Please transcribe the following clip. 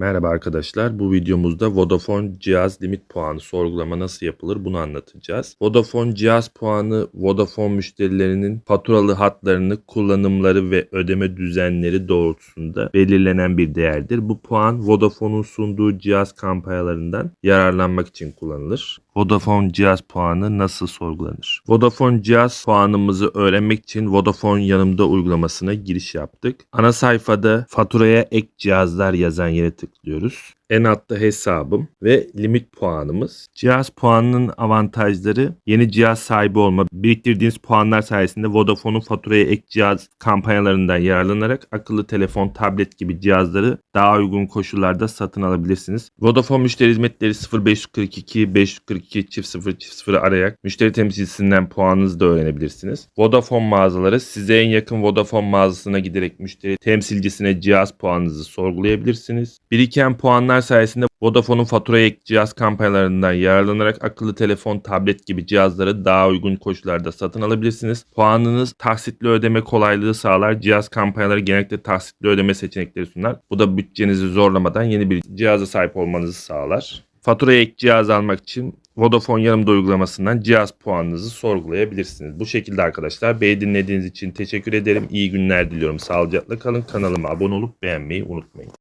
Merhaba arkadaşlar. Bu videomuzda Vodafone cihaz limit puanı sorgulama nasıl yapılır bunu anlatacağız. Vodafone cihaz puanı Vodafone müşterilerinin faturalı hatlarını, kullanımları ve ödeme düzenleri doğrultusunda belirlenen bir değerdir. Bu puan Vodafone'un sunduğu cihaz kampanyalarından yararlanmak için kullanılır. Vodafone cihaz puanı nasıl sorgulanır? Vodafone cihaz puanımızı öğrenmek için Vodafone yanımda uygulamasına giriş yaptık. Ana sayfada faturaya ek cihazlar yazan yere tıklıyoruz. En altta hesabım ve limit puanımız. Cihaz puanının avantajları yeni cihaz sahibi olma. Biriktirdiğiniz puanlar sayesinde Vodafone'un faturaya ek cihaz kampanyalarından yararlanarak akıllı telefon, tablet gibi cihazları daha uygun koşullarda satın alabilirsiniz. Vodafone müşteri hizmetleri 0542 542 çift 0 çift 0 arayarak müşteri temsilcisinden puanınızı da öğrenebilirsiniz. Vodafone mağazaları size en yakın Vodafone mağazasına giderek müşteri temsilcisine cihaz puanınızı sorgulayabilirsiniz. Biriken puanlar sayesinde Vodafone'un faturaya ek cihaz kampanyalarından yararlanarak akıllı telefon, tablet gibi cihazları daha uygun koşullarda satın alabilirsiniz. Puanınız taksitli ödeme kolaylığı sağlar. Cihaz kampanyaları genellikle taksitli ödeme seçenekleri sunar. Bu da bütçenizi zorlamadan yeni bir cihaza sahip olmanızı sağlar. Faturaya ek cihaz almak için Vodafone yanımda uygulamasından cihaz puanınızı sorgulayabilirsiniz. Bu şekilde arkadaşlar. Beni dinlediğiniz için teşekkür ederim. İyi günler diliyorum. Sağlıcakla kalın. Kanalıma abone olup beğenmeyi unutmayın.